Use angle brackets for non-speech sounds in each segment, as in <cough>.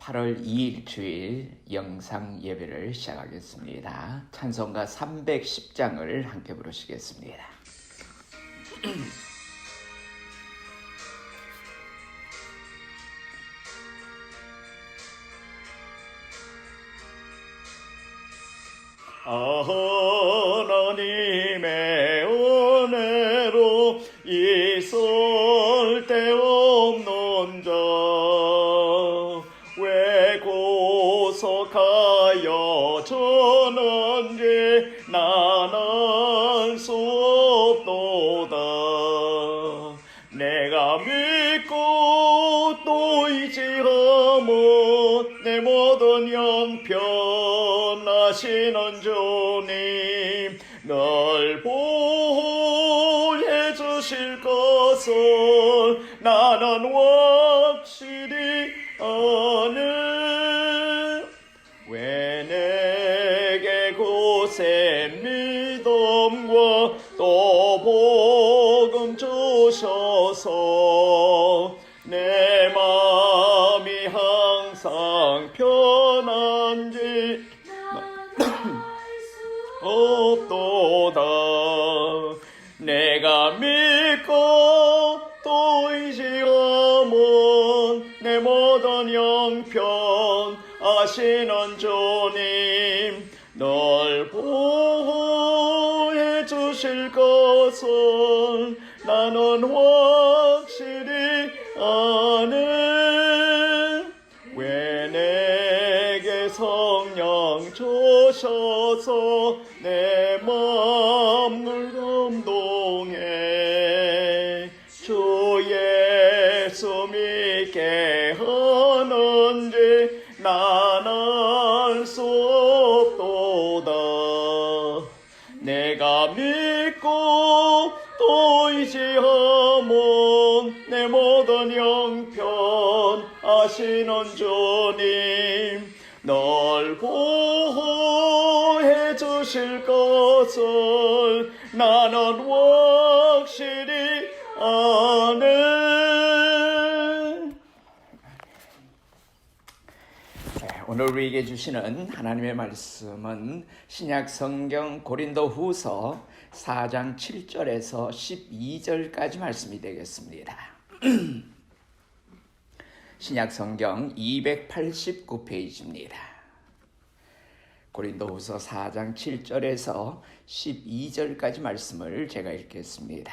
8월 2일 주일 영상 예배를 시작하겠습니다. 찬송가 310장을 함께 부르시겠습니다. <clears throat> 하나님 하시는 주 주실 것을 나는 확실히 아네 왜 내게 성령 주셔서 아시는 주님 널 보호해 주실 것을 나는 확실히 아네 네, 오늘 우리에게 주시는 하나님의 말씀은 신약 성경 고린도 후서 4장 7절에서 12절까지 말씀이 되겠습니다. <clears throat> 신약 성경 289페이지입니다. 고린도 후서 4장 7절에서 12절까지 말씀을 제가 읽겠습니다.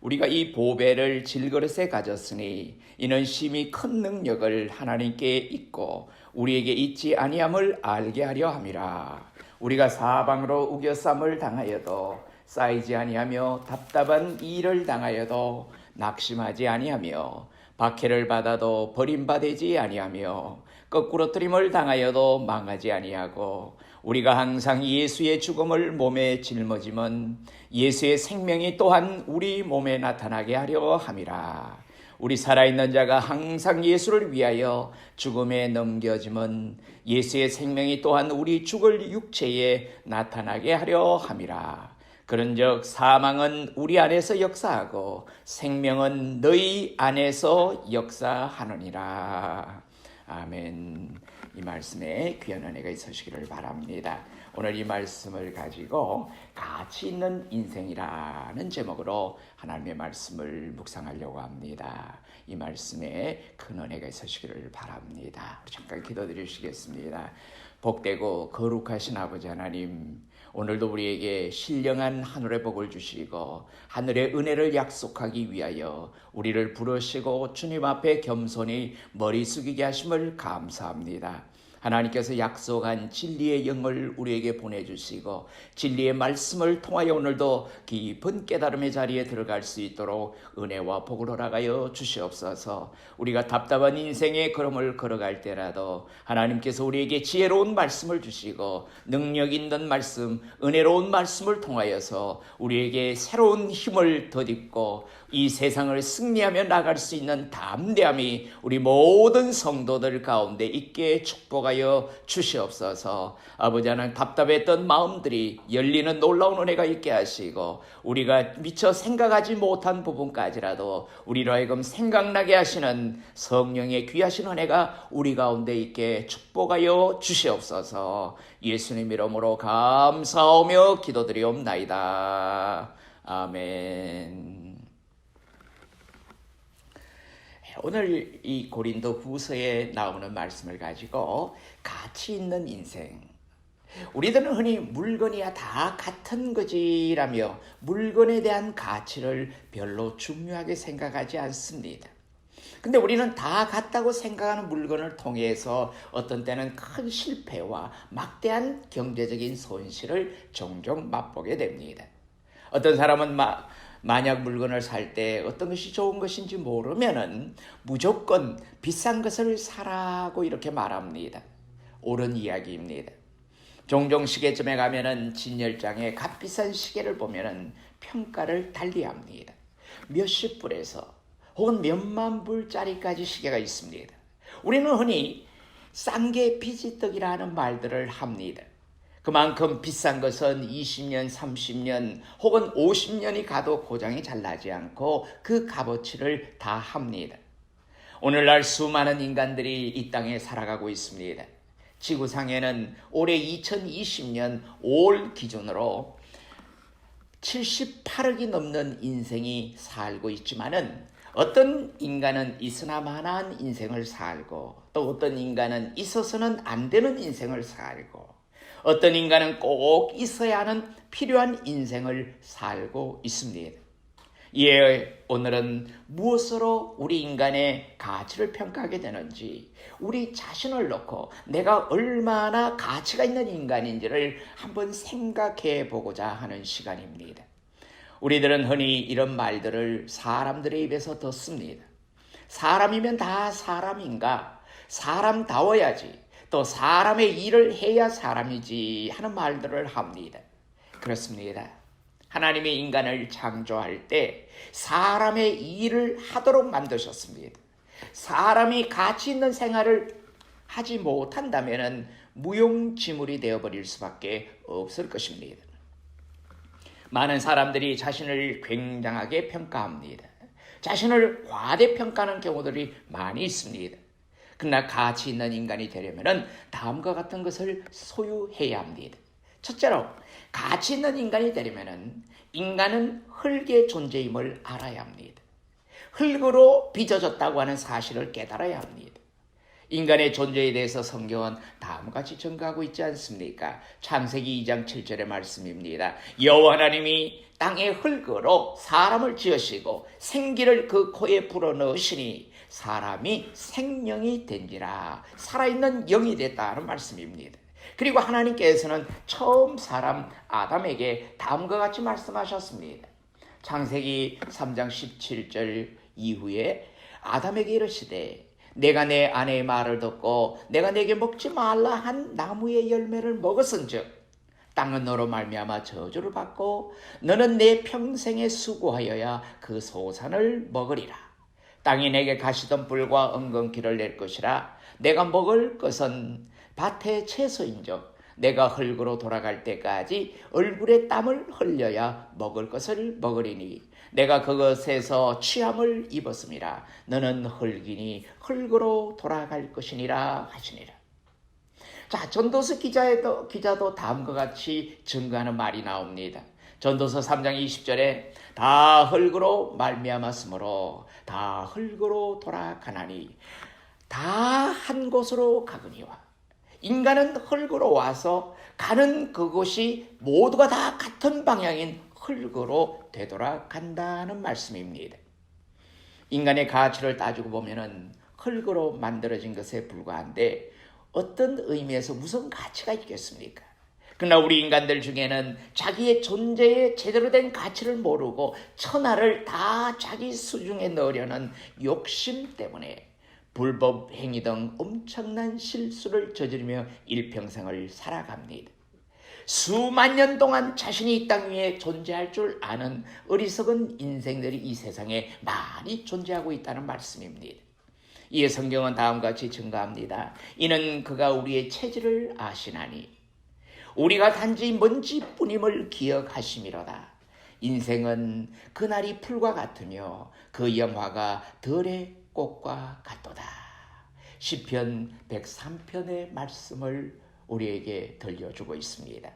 우리가 이 보배를 질그릇에 가졌으니 이는 심히 큰 능력을 하나님께 있고 우리에게 있지 아니함을 알게 하려 함이라. 우리가 사방으로 우겨쌈을 당하여도 쌓이지 아니하며 답답한 일을 당하여도 낙심하지 아니하며 박해를 받아도 버림받지 아니하며 거꾸로 뜨림을 당하여도 망하지 아니하고 우리가 항상 예수의 죽음을 몸에 짊어지면 예수의 생명이 또한 우리 몸에 나타나게 하려 함이라. 우리 살아있는 자가 항상 예수를 위하여 죽음에 넘겨짐은 예수의 생명이 또한 우리 죽을 육체에 나타나게 하려 함이라. 그런즉 사망은 우리 안에서 역사하고 생명은 너희 안에서 역사하느니라. 아멘. 이 말씀에 귀한 은혜가 있으시기를 바랍니다. 오늘 이 말씀을 가지고 가치 있는 인생이라는 제목으로 하나님의 말씀을 묵상하려고 합니다. 이 말씀에 큰 은혜가 있으시기를 바랍니다. 잠깐 기도드리시겠습니다. 복되고 거룩하신 아버지 하나님, 오늘도 우리에게 신령한 하늘의 복을 주시고 하늘의 은혜를 약속하기 위하여 우리를 부르시고 주님 앞에 겸손히 머리 숙이게 하심을 감사합니다. 하나님께서 약속한 진리의 영을 우리에게 보내주시고 진리의 말씀을 통하여 오늘도 깊은 깨달음의 자리에 들어갈 수 있도록 은혜와 복을 허락하여 주시옵소서. 우리가 답답한 인생의 걸음을 걸어갈 때라도 하나님께서 우리에게 지혜로운 말씀을 주시고 능력 있는 말씀 은혜로운 말씀을 통하여서 우리에게 새로운 힘을 덧입고 이 세상을 승리하며 나갈 수 있는 담대함이 우리 모든 성도들 가운데 있게 축복하 축복하여 주시옵소서. 아버지 하나님 답답했던 마음들이 열리는 놀라운 은혜가 있게 하시고 우리가 미처 생각하지 못한 부분까지라도 우리로 하여금 생각나게 하시는 성령의 귀하신 은혜가 우리 가운데 있게 축복하여 주시옵소서. 예수님 이름으로 감사하며 기도드리옵나이다. 아멘. 오늘 이 고린도 후서에 나오는 말씀을 가지고 가치 있는 인생. 우리들은 흔히 물건이야 다 같은 거지라며 물건에 대한 가치를 별로 중요하게 생각하지 않습니다. 근데 우리는 다 같다고 생각하는 물건을 통해서 어떤 때는 큰 실패와 막대한 경제적인 손실을 종종 맛보게 됩니다. 어떤 사람은 마, 만약 물건을 살 때 어떤 것이 좋은 것인지 모르면은 무조건 비싼 것을 사라고 이렇게 말합니다. 옳은 이야기입니다. 종종 시계점에 가면은 진열장에 값비싼 시계를 보면은 평가를 달리합니다. 몇십 불에서 혹은 몇만 불짜리까지 시계가 있습니다. 우리는 흔히 싼 게 비지떡이라는 말들을 합니다. 그만큼 비싼 것은 20년, 30년 혹은 50년이 가도 고장이 잘 나지 않고 그 값어치를 다 합니다. 오늘날 수많은 인간들이 이 땅에 살아가고 있습니다. 지구상에는 올해 2020년 5월 기준으로 78억이 넘는 인생이 살고 있지만은 어떤 인간은 있으나마나한 인생을 살고 또 어떤 인간은 있어서는 안 되는 인생을 살고 어떤 인간은 꼭 있어야 하는 필요한 인생을 살고 있습니다. 예, 오늘은 무엇으로 우리 인간의 가치를 평가하게 되는지, 우리 자신을 놓고 내가 얼마나 가치가 있는 인간인지를 한번 생각해 보고자 하는 시간입니다. 우리들은 흔히 이런 말들을 사람들의 입에서 듣습니다. 사람이면 다 사람인가? 사람다워야지. 또 사람의 일을 해야 사람이지 하는 말들을 합니다. 그렇습니다. 하나님의 인간을 창조할 때 사람의 일을 하도록 만드셨습니다. 사람이 가치 있는 생활을 하지 못한다면 무용지물이 되어버릴 수밖에 없을 것입니다. 많은 사람들이 자신을 굉장하게 평가합니다. 자신을 과대평가하는 경우들이 많이 있습니다. 그러나 가치 있는 인간이 되려면 다음과 같은 것을 소유해야 합니다. 첫째로 가치 있는 인간이 되려면 인간은 흙의 존재임을 알아야 합니다. 흙으로 빚어졌다고 하는 사실을 깨달아야 합니다. 인간의 존재에 대해서 성경은 다음과 같이 증거하고 있지 않습니까? 창세기 2장 7절의 말씀입니다. 여호와 하나님이 땅의 흙으로 사람을 지으시고 생기를 그 코에 불어넣으시니 사람이 생명이 된지라 살아있는 영이 됐다는 말씀입니다. 그리고 하나님께서는 처음 사람 아담에게 다음과 같이 말씀하셨습니다. 창세기 3장 17절 이후에 아담에게 이르시되 내가 내 아내의 말을 듣고 내가 내게 먹지 말라 한 나무의 열매를 먹었은즉 땅은 너로 말미암아 저주를 받고 너는 내 평생에 수고하여야 그 소산을 먹으리라 땅이 내게 가시던 뿔과 엉겅퀴를 낼 것이라 내가 먹을 것은 밭의 채소인즉 내가 흙으로 돌아갈 때까지 얼굴에 땀을 흘려야 먹을 것을 먹으리니 내가 그것에서 취함을 입었음이라 너는 흙이니 흙으로 돌아갈 것이니라 하시니라. 자, 전도서 기자에도, 기자도 다음과 같이 증거하는 말이 나옵니다. 전도서 3장 20절에 다 흙으로 말미암았으므로 다 흙으로 돌아가나니 다 한 곳으로 가거니와 인간은 흙으로 와서 가는 그곳이 모두가 다 같은 방향인 흙으로 되돌아간다는 말씀입니다. 인간의 가치를 따지고 보면은 흙으로 만들어진 것에 불과한데 어떤 의미에서 무슨 가치가 있겠습니까? 그러나 우리 인간들 중에는 자기의 존재에 제대로 된 가치를 모르고 천하를 다 자기 수중에 넣으려는 욕심 때문에 불법 행위 등 엄청난 실수를 저지르며 일평생을 살아갑니다. 수만 년 동안 자신이 이 땅 위에 존재할 줄 아는 어리석은 인생들이 이 세상에 많이 존재하고 있다는 말씀입니다. 이에 성경은 다음과 같이 증가합니다. 이는 그가 우리의 체질을 아시나니 우리가 단지 먼지 뿐임을 기억하심이로다. 인생은 그날이 풀과 같으며 그 영화가 덜의 꽃과 같도다. 시편 103편의 말씀을 우리에게 들려주고 있습니다.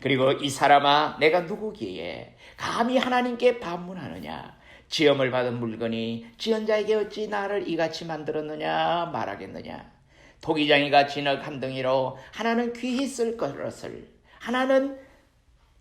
그리고 이 사람아 내가 누구기에 감히 하나님께 반문하느냐 지음을 받은 물건이 지연자에게 어찌 나를 이같이 만들었느냐 말하겠느냐 토기장이가 진흙 한 덩이로 하나는 귀히 쓸 것을 하나는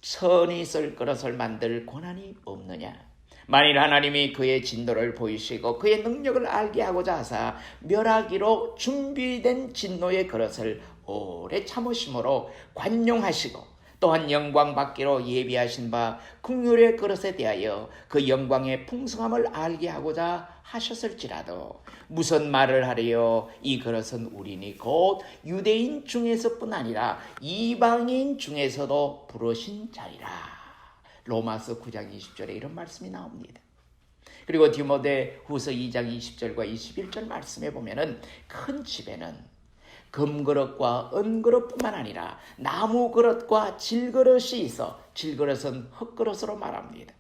선이 쓸 것을 만들 권한이 없느냐? 만일 하나님이 그의 진노를 보이시고 그의 능력을 알게 하고자 하사 멸하기로 준비된 진노의 그릇을 오래 참으심으로 관용하시고 또한 영광 받기로 예비하신 바 국률의 그릇에 대하여 그 영광의 풍성함을 알게 하고자 하셨을지라도 무슨 말을 하리요 이 그릇은 우리니 곧 유대인 중에서뿐 아니라 이방인 중에서도 부르신 자리라 로마서 9장 20절에 이런 말씀이 나옵니다. 그리고 디모데 후서 2장 20절과 21절 말씀에 보면은 큰 집에는 금그릇과 은그릇뿐만 아니라 나무 그릇과 질그릇이 있어 질그릇은 흙그릇으로 말합니다.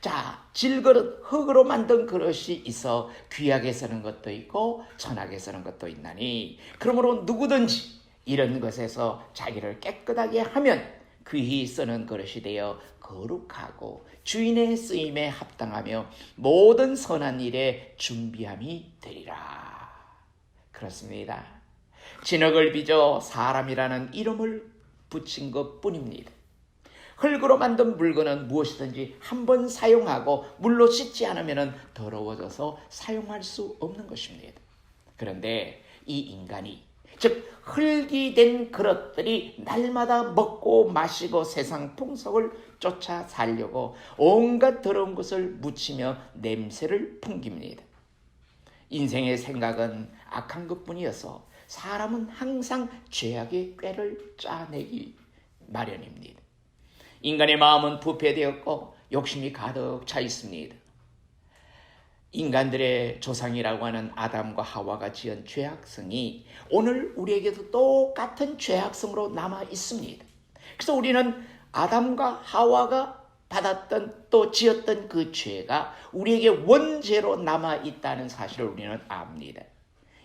자, 질그릇, 흙으로 만든 그릇이 있어 귀하게 쓰는 것도 있고 천하게 쓰는 것도 있나니 그러므로 누구든지 이런 것에서 자기를 깨끗하게 하면 귀히 쓰는 그릇이 되어 거룩하고 주인의 쓰임에 합당하며 모든 선한 일에 준비함이 되리라. 그렇습니다. 진흙을 빚어 사람이라는 이름을 붙인 것 뿐입니다. 흙으로 만든 물건은 무엇이든지 한 번 사용하고 물로 씻지 않으면 더러워져서 사용할 수 없는 것입니다. 그런데 이 인간이 즉 흙이 된 그릇들이 날마다 먹고 마시고 세상 풍속을 쫓아 살려고 온갖 더러운 것을 묻히며 냄새를 풍깁니다. 인생의 생각은 악한 것뿐이어서 사람은 항상 죄악의 꾀를 짜내기 마련입니다. 인간의 마음은 부패되었고 욕심이 가득 차 있습니다. 인간들의 조상이라고 하는 아담과 하와가 지은 죄악성이 오늘 우리에게도 똑같은 죄악성으로 남아 있습니다. 그래서 우리는 아담과 하와가 받았던 또 지었던 그 죄가 우리에게 원죄로 남아 있다는 사실을 우리는 압니다.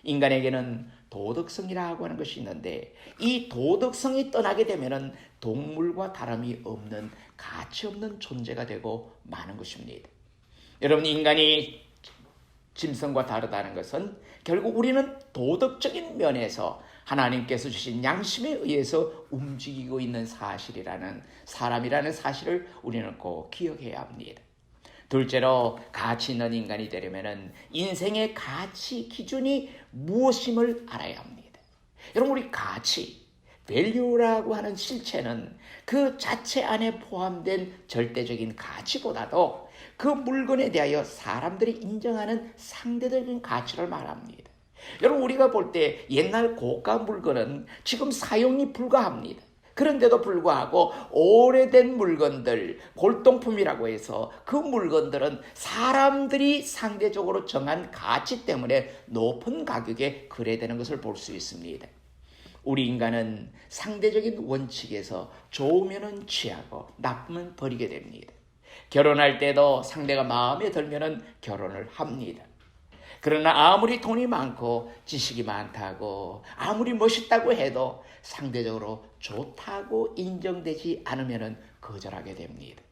인간에게는 도덕성이라고 하는 것이 있는데 이 도덕성이 떠나게 되면은 동물과 다름이 없는 가치 없는 존재가 되고 마는 것입니다. 여러분 인간이 짐승과 다르다는 것은 결국 우리는 도덕적인 면에서 하나님께서 주신 양심에 의해서 움직이고 있는 사실이라는 사람이라는 사실을 우리는 꼭 기억해야 합니다. 둘째로 가치 있는 인간이 되려면 인생의 가치 기준이 무엇임을 알아야 합니다. 여러분 우리 가치, value라고 하는 실체는 그 자체 안에 포함된 절대적인 가치보다도 그 물건에 대하여 사람들이 인정하는 상대적인 가치를 말합니다. 여러분 우리가 볼 때 옛날 고가 물건은 지금 사용이 불가합니다. 그런데도 불구하고 오래된 물건들, 골동품이라고 해서 그 물건들은 사람들이 상대적으로 정한 가치 때문에 높은 가격에 거래되는 것을 볼 수 있습니다. 우리 인간은 상대적인 원칙에서 좋으면 취하고 나쁘면 버리게 됩니다. 결혼할 때도 상대가 마음에 들면 결혼을 합니다. 그러나 아무리 돈이 많고 지식이 많다고 아무리 멋있다고 해도 상대적으로 좋다고 인정되지 않으면 거절하게 됩니다.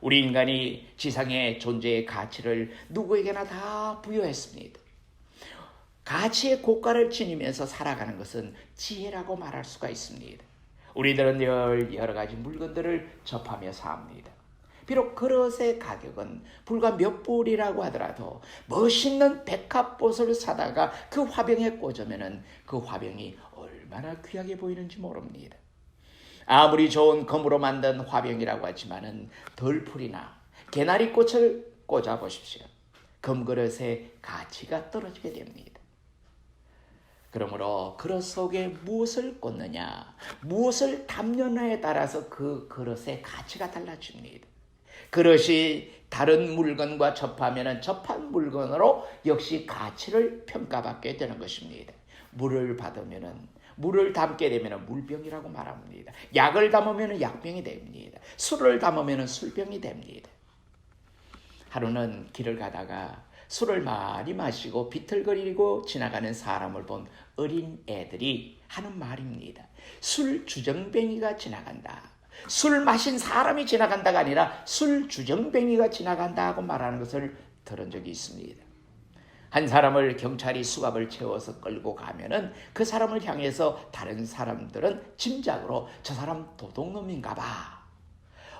우리 인간이 지상의 존재의 가치를 누구에게나 다 부여했습니다. 가치의 고가를 지니면서 살아가는 것은 지혜라고 말할 수가 있습니다. 우리들은 늘 여러 가지 물건들을 접하며 삽니다. 비록 그릇의 가격은 불과 몇 불이라고 하더라도 멋있는 백합봇을 사다가 그 화병에 꽂으면 그 화병이 얼마나 귀하게 보이는지 모릅니다. 아무리 좋은 금으로 만든 화병이라고 하지만은 덜풀이나 개나리 꽃을 꽂아 보십시오. 금그릇의 가치가 떨어지게 됩니다. 그러므로 그릇 속에 무엇을 꽂느냐, 무엇을 담느냐에 따라서 그 그릇의 가치가 달라집니다. 그릇이 다른 물건과 접하면 접한 물건으로 역시 가치를 평가받게 되는 것입니다. 물을 받으면은 물을 담게 되면 물병이라고 말합니다. 약을 담으면 약병이 됩니다. 술을 담으면 술병이 됩니다. 하루는 길을 가다가 술을 많이 마시고 비틀거리고 지나가는 사람을 본 어린 애들이 하는 말입니다. 술 주정뱅이가 지나간다. 술 마신 사람이 지나간다가 아니라 술 주정뱅이가 지나간다 하고 말하는 것을 들은 적이 있습니다. 한 사람을 경찰이 수갑을 채워서 끌고 가면은 그 사람을 향해서 다른 사람들은 짐작으로 저 사람 도둑놈인가 봐.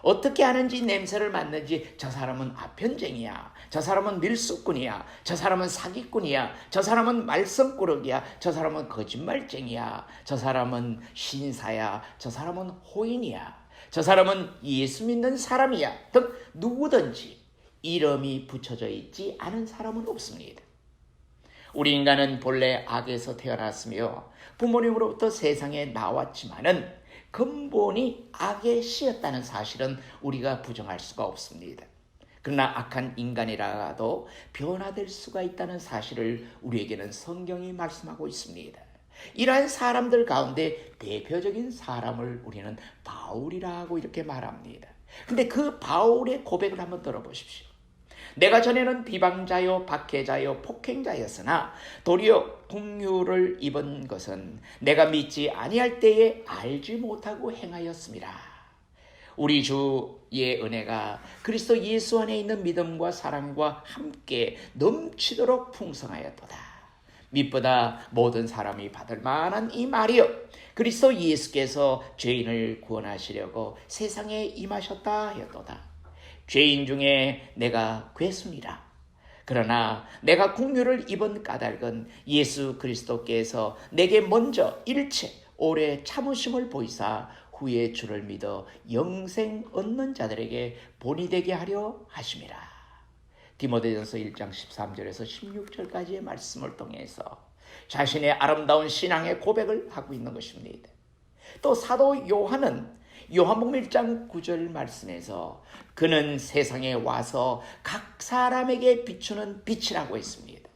어떻게 하는지 냄새를 맡는지 저 사람은 아편쟁이야. 저 사람은 밀수꾼이야. 저 사람은 사기꾼이야. 저 사람은 말썽꾸러기야. 저 사람은 거짓말쟁이야. 저 사람은 신사야. 저 사람은 호인이야. 저 사람은 예수 믿는 사람이야. 등 누구든지 이름이 붙여져 있지 않은 사람은 없습니다. 우리 인간은 본래 악에서 태어났으며 부모님으로부터 세상에 나왔지만은 근본이 악에 씌었다는 사실은 우리가 부정할 수가 없습니다. 그러나 악한 인간이라도 변화될 수가 있다는 사실을 우리에게는 성경이 말씀하고 있습니다. 이러한 사람들 가운데 대표적인 사람을 우리는 바울이라고 이렇게 말합니다. 근데 그 바울의 고백을 한번 들어보십시오. 내가 전에는 비방자요, 박해자요, 폭행자였으나 도리어 국류를 입은 것은 내가 믿지 아니할 때에 알지 못하고 행하였습니다. 우리 주의 은혜가 그리스도 예수 안에 있는 믿음과 사랑과 함께 넘치도록 풍성하였도다. 믿보다 모든 사람이 받을 만한 이 말이요. 그리스도 예수께서 죄인을 구원하시려고 세상에 임하셨다 하였도다. 죄인 중에 내가 괴수니라. 그러나 내가 국류를 입은 까닭은 예수 그리스도께서 내게 먼저 일체 오래 참으심을 보이사 후에 주를 믿어 영생 얻는 자들에게 본이 되게 하려 하심이라. 디모데전서 1장 13절에서 16절까지의 말씀을 통해서 자신의 아름다운 신앙의 고백을 하고 있는 것입니다. 또 사도 요한은 요한복음 1장 9절 말씀에서 그는 세상에 와서 각 사람에게 비추는 빛이라고 했습니다.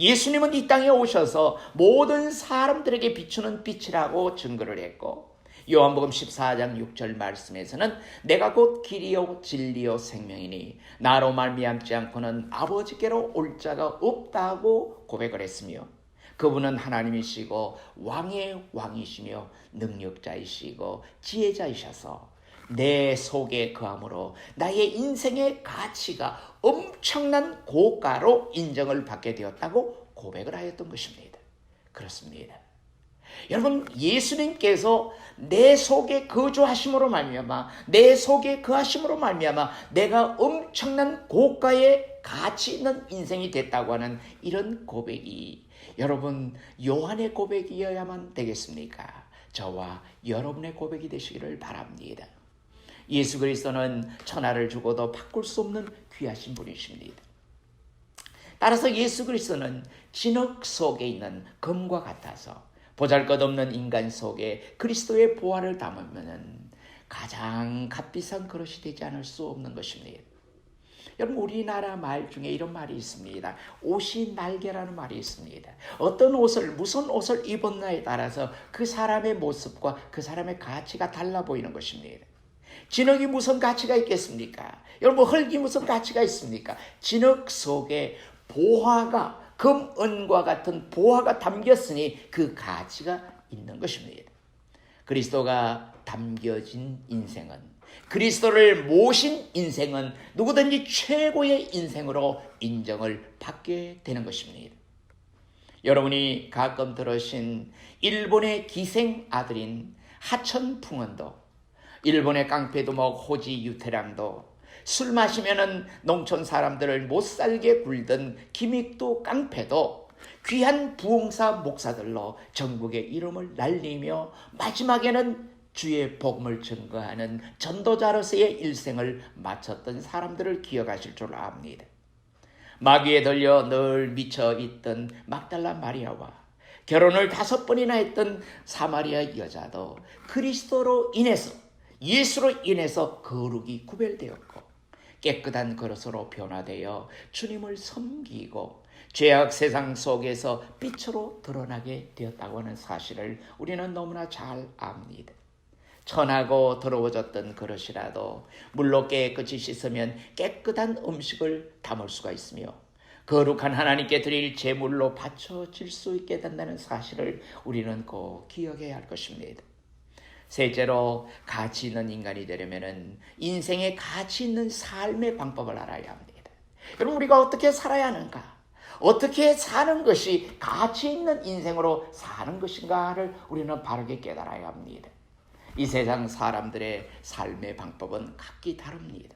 예수님은 이 땅에 오셔서 모든 사람들에게 비추는 빛이라고 증거를 했고 요한복음 14장 6절 말씀에서는 내가 곧 길이요 진리요 생명이니 나로 말미암지 않고는 아버지께로 올 자가 없다고 고백을 했으며 그분은 하나님이시고 왕의 왕이시며 능력자이시고 지혜자이셔서 내 속에 거함으로 나의 인생의 가치가 엄청난 고가로 인정을 받게 되었다고 고백을 하였던 것입니다. 그렇습니다. 여러분 예수님께서 내 속에 거주하심으로 말미암아 내 속에 거하심으로 말미암아 내가 엄청난 고가의 가치 있는 인생이 됐다고 하는 이런 고백이 여러분 요한의 고백이어야만 되겠습니까? 저와 여러분의 고백이 되시기를 바랍니다. 예수 그리스도는 천하를 주고도 바꿀 수 없는 귀하신 분이십니다. 따라서 예수 그리스도는 진흙 속에 있는 금과 같아서 보잘것없는 인간 속에 그리스도의 보화를 담으면 가장 값비싼 그릇이 되지 않을 수 없는 것입니다. 여러분 우리나라 말 중에 이런 말이 있습니다. 옷이 날개라는 말이 있습니다. 어떤 옷을 무슨 옷을 입었나에 따라서 그 사람의 모습과 그 사람의 가치가 달라 보이는 것입니다. 진흙이 무슨 가치가 있겠습니까? 여러분 흙이 무슨 가치가 있습니까? 진흙 속에 보화가 금, 은과 같은 보화가 담겼으니 그 가치가 있는 것입니다. 그리스도가 담겨진 인생은 그리스도를 모신 인생은 누구든지 최고의 인생으로 인정을 받게 되는 것입니다. 여러분이 가끔 들으신 일본의 기생 아들인 하천 풍은도 일본의 깡패두목 호지 유태랑도 술 마시면은 농촌 사람들을 못 살게 굴던 기믹도 깡패도 귀한 부흥사 목사들로 전국의 이름을 날리며 마지막에는 주의 복음을 증거하는 전도자로서의 일생을 마쳤던 사람들을 기억하실 줄 압니다. 마귀에 들려 늘 미쳐 있던 막달라 마리아와 결혼을 다섯 번이나 했던 사마리아 여자도 그리스도로 인해서 예수로 인해서 거룩이 구별되었고 깨끗한 그릇으로 변화되어 주님을 섬기고 죄악 세상 속에서 빛으로 드러나게 되었다고 하는 사실을 우리는 너무나 잘 압니다. 천하고 더러워졌던 그릇이라도 물로 깨끗이 씻으면 깨끗한 음식을 담을 수가 있으며 거룩한 하나님께 드릴 제물로 바쳐질 수 있게 된다는 사실을 우리는 꼭 기억해야 할 것입니다. 셋째로 가치 있는 인간이 되려면은 인생에 가치 있는 삶의 방법을 알아야 합니다. 여러분 우리가 어떻게 살아야 하는가? 어떻게 사는 것이 가치 있는 인생으로 사는 것인가를 우리는 바르게 깨달아야 합니다. 이 세상 사람들의 삶의 방법은 각기 다릅니다.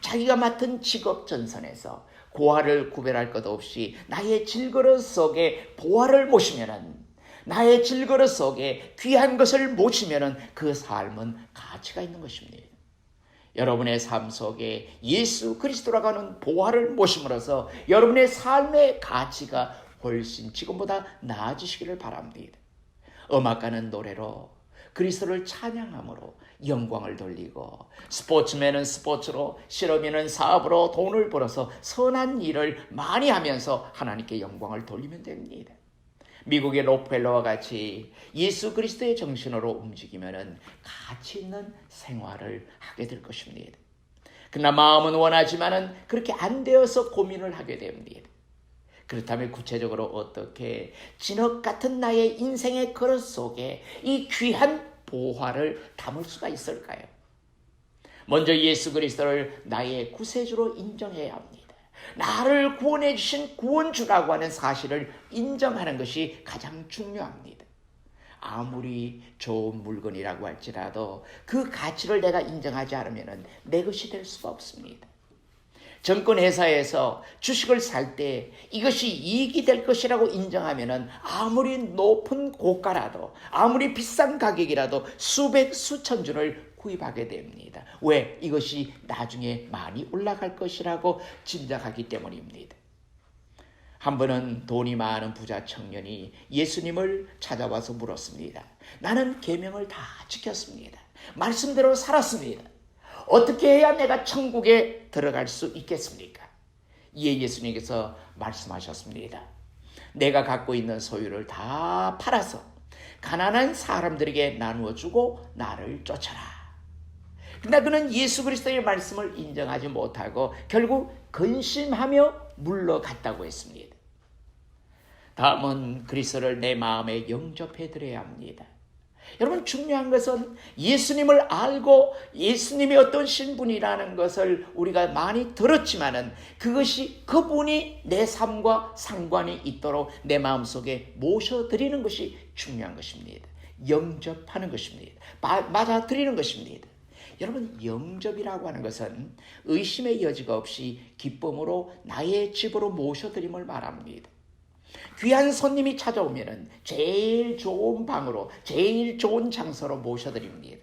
자기가 맡은 직업 전선에서 고아를 구별할 것 없이 나의 질그릇 속에 보화를 모시면은 나의 질그릇 속에 귀한 것을 모시면은 그 삶은 가치가 있는 것입니다. 여러분의 삶 속에 예수 그리스도라고 하는 보화를 모심으로써 여러분의 삶의 가치가 훨씬 지금보다 나아지시기를 바랍니다. 음악가는 노래로 그리스도를 찬양함으로 영광을 돌리고 스포츠맨은 스포츠로 실험인은 사업으로 돈을 벌어서 선한 일을 많이 하면서 하나님께 영광을 돌리면 됩니다. 미국의 로펠러와 같이 예수 그리스도의 정신으로 움직이면은 가치 있는 생활을 하게 될 것입니다. 그러나 마음은 원하지만은 그렇게 안 되어서 고민을 하게 됩니다. 그렇다면 구체적으로 어떻게 진흙 같은 나의 인생의 그릇 속에 이 귀한 보화를 담을 수가 있을까요? 먼저 예수 그리스도를 나의 구세주로 인정해야 합니다. 나를 구원해 주신 구원주라고 하는 사실을 인정하는 것이 가장 중요합니다. 아무리 좋은 물건이라고 할지라도 그 가치를 내가 인정하지 않으면 내 것이 될 수가 없습니다. 정권 회사에서 주식을 살 때 이것이 이익이 될 것이라고 인정하면은 아무리 높은 고가라도 아무리 비싼 가격이라도 수백 수천 주를 구입하게 됩니다. 왜? 이것이 나중에 많이 올라갈 것이라고 짐작하기 때문입니다. 한 번은 돈이 많은 부자 청년이 예수님을 찾아와서 물었습니다. 나는 계명을 다 지켰습니다. 말씀대로 살았습니다. 어떻게 해야 내가 천국에 들어갈 수 있겠습니까? 이에 예수님께서 말씀하셨습니다. 내가 갖고 있는 소유를 다 팔아서 가난한 사람들에게 나누어 주고 나를 쫓아라. 그러나 그는 예수 그리스도의 말씀을 인정하지 못하고 결국 근심하며 물러갔다고 했습니다. 다음은 그리스도를 내 마음에 영접해 드려야 합니다. 여러분 중요한 것은 예수님을 알고 예수님이 어떤 신분이라는 것을 우리가 많이 들었지만은 그것이 그분이 내 삶과 상관이 있도록 내 마음속에 모셔드리는 것이 중요한 것입니다. 영접하는 것입니다. 맞아드리는 것입니다. 여러분 영접이라고 하는 것은 의심의 여지가 없이 기쁨으로 나의 집으로 모셔드림을 말합니다. 귀한 손님이 찾아오면은 제일 좋은 방으로 제일 좋은 장소로 모셔드립니다.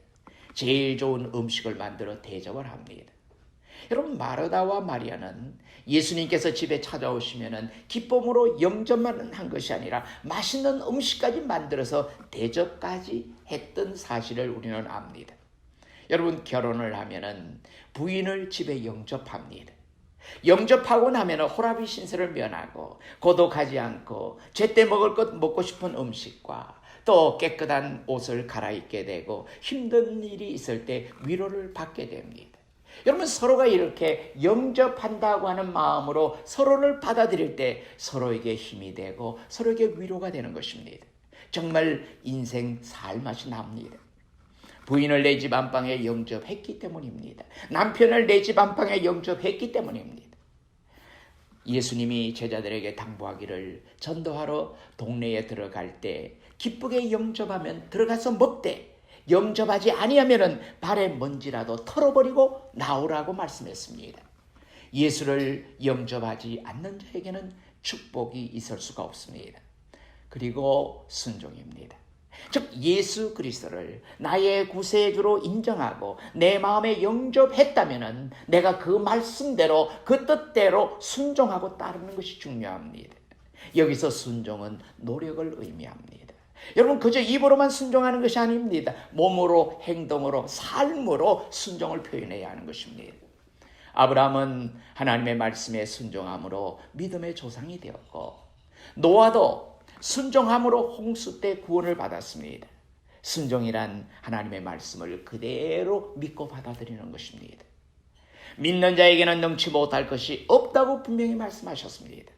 제일 좋은 음식을 만들어 대접을 합니다. 여러분 마르다와 마리아는 예수님께서 집에 찾아오시면은 기쁨으로 영접만 한 것이 아니라 맛있는 음식까지 만들어서 대접까지 했던 사실을 우리는 압니다. 여러분 결혼을 하면은 부인을 집에 영접합니다. 영접하고 나면 호라비 신세를 면하고 고독하지 않고 제때 먹을 것 먹고 싶은 음식과 또 깨끗한 옷을 갈아입게 되고 힘든 일이 있을 때 위로를 받게 됩니다. 여러분 서로가 이렇게 영접한다고 하는 마음으로 서로를 받아들일 때 서로에게 힘이 되고 서로에게 위로가 되는 것입니다. 정말 인생 살맛이 납니다. 부인을 내 집 안방에 영접했기 때문입니다. 남편을 내 집 안방에 영접했기 때문입니다. 예수님이 제자들에게 당부하기를 전도하러 동네에 들어갈 때 기쁘게 영접하면 들어가서 먹되 영접하지 아니하면은 발에 먼지라도 털어버리고 나오라고 말씀했습니다. 예수를 영접하지 않는 자에게는 축복이 있을 수가 없습니다. 그리고 순종입니다. 즉 예수 그리스도를 나의 구세주로 인정하고 내 마음에 영접했다면은 내가 그 말씀대로 그 뜻대로 순종하고 따르는 것이 중요합니다. 여기서 순종은 노력을 의미합니다. 여러분 그저 입으로만 순종하는 것이 아닙니다. 몸으로 행동으로 삶으로 순종을 표현해야 하는 것입니다. 아브라함은 하나님의 말씀에 순종함으로 믿음의 조상이 되었고 노아도 순종함으로 홍수 때 구원을 받았습니다. 순종이란 하나님의 말씀을 그대로 믿고 받아들이는 것입니다. 믿는 자에게는 능치 못할 것이 없다고 분명히 말씀하셨습니다.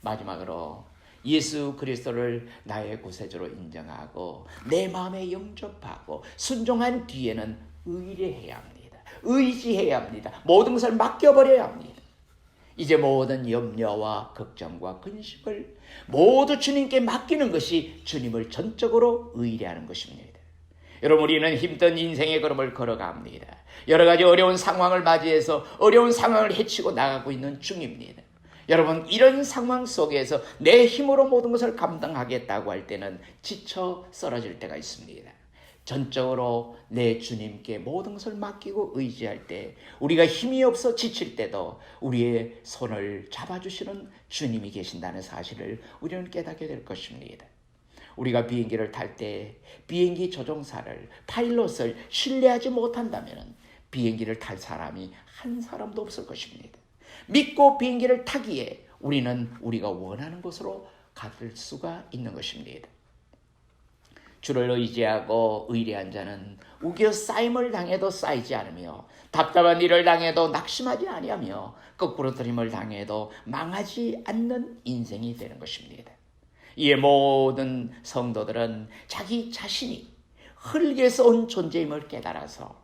마지막으로 예수 그리스도를 나의 구세주로 인정하고 내 마음에 영접하고 순종한 뒤에는 의뢰해야 합니다. 의지해야 합니다. 모든 것을 맡겨버려야 합니다. 이제 모든 염려와 걱정과 근심을 모두 주님께 맡기는 것이 주님을 전적으로 의뢰하는 것입니다. 여러분 우리는 힘든 인생의 걸음을 걸어갑니다. 여러 가지 어려운 상황을 맞이해서 어려운 상황을 헤치고 나가고 있는 중입니다. 여러분 이런 상황 속에서 내 힘으로 모든 것을 감당하겠다고 할 때는 지쳐 쓰러질 때가 있습니다. 전적으로 내 주님께 모든 것을 맡기고 의지할 때 우리가 힘이 없어 지칠 때도 우리의 손을 잡아주시는 주님이 계신다는 사실을 우리는 깨닫게 될 것입니다. 우리가 비행기를 탈 때 비행기 조종사를 파일럿을 신뢰하지 못한다면 비행기를 탈 사람이 한 사람도 없을 것입니다. 믿고 비행기를 타기에 우리는 우리가 원하는 곳으로 갈 수가 있는 것입니다. 주를 의지하고 의뢰한 자는 우겨 쌓임을 당해도 쌓이지 않으며 답답한 일을 당해도 낙심하지 아니하며 거꾸로 들임을 당해도 망하지 않는 인생이 되는 것입니다. 이에 모든 성도들은 자기 자신이 흙에서 온 존재임을 깨달아서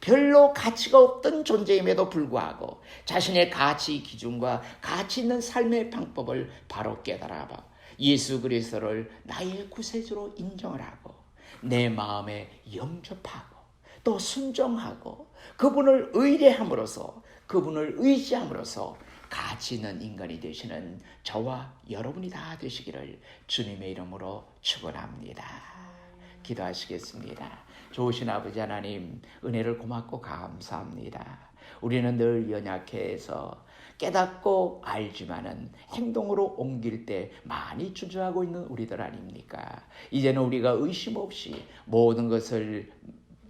별로 가치가 없던 존재임에도 불구하고 자신의 가치 기준과 가치 있는 삶의 방법을 바로 깨달아 봐. 예수 그리스도를 나의 구세주로 인정을 하고 내 마음에 영접하고 또 순종하고 그분을 의뢰함으로써 그분을 의지함으로써 가치 있는 인간이 되시는 저와 여러분이 다 되시기를 주님의 이름으로 축원합니다. 기도하시겠습니다. 좋으신 아버지 하나님 은혜를 고맙고 감사합니다. 우리는 늘 연약해서 깨닫고 알지만은 행동으로 옮길 때 많이 주저하고 있는 우리들 아닙니까? 이제는 우리가 의심 없이 모든 것을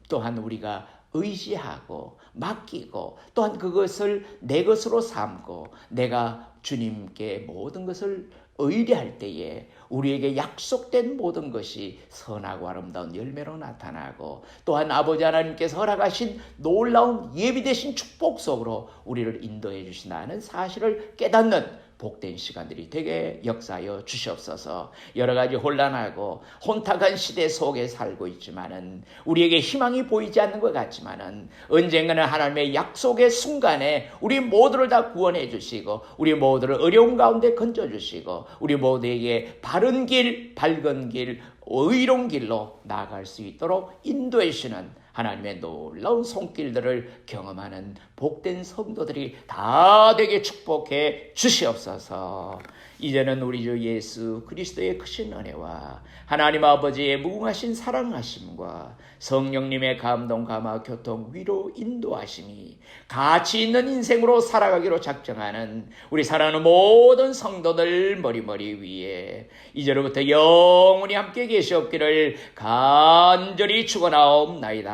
또한 우리가 의지하고 맡기고 또한 그것을 내 것으로 삼고 내가 주님께 모든 것을 의뢰할 때에 우리에게 약속된 모든 것이 선하고 아름다운 열매로 나타나고 또한 아버지 하나님께서 허락하신 놀라운 예비되신 축복 속으로 우리를 인도해 주신다는 사실을 깨닫는 복된 시간들이 되게 역사하여 주시옵소서. 여러 가지 혼란하고 혼탁한 시대 속에 살고 있지만은 우리에게 희망이 보이지 않는 것 같지만은 언젠가는 하나님의 약속의 순간에 우리 모두를 다 구원해 주시고 우리 모두를 어려운 가운데 건져 주시고 우리 모두에게 바른 길, 밝은 길, 의로운 길로 나아갈 수 있도록 인도해 주시는 하나님의 놀라운 손길들을 경험하는 복된 성도들이 다 되게 축복해 주시옵소서. 이제는 우리 주 예수 그리스도의 크신 은혜와 하나님 아버지의 무궁하신 사랑하심과 성령님의 감동 감화 교통 위로 인도하심이 가치 있는 인생으로 살아가기로 작정하는 우리 사랑하는 모든 성도들 머리머리 위에 이제로부터 영원히 함께 계시옵기를 간절히 축원하옵나이다.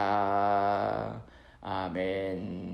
아멘.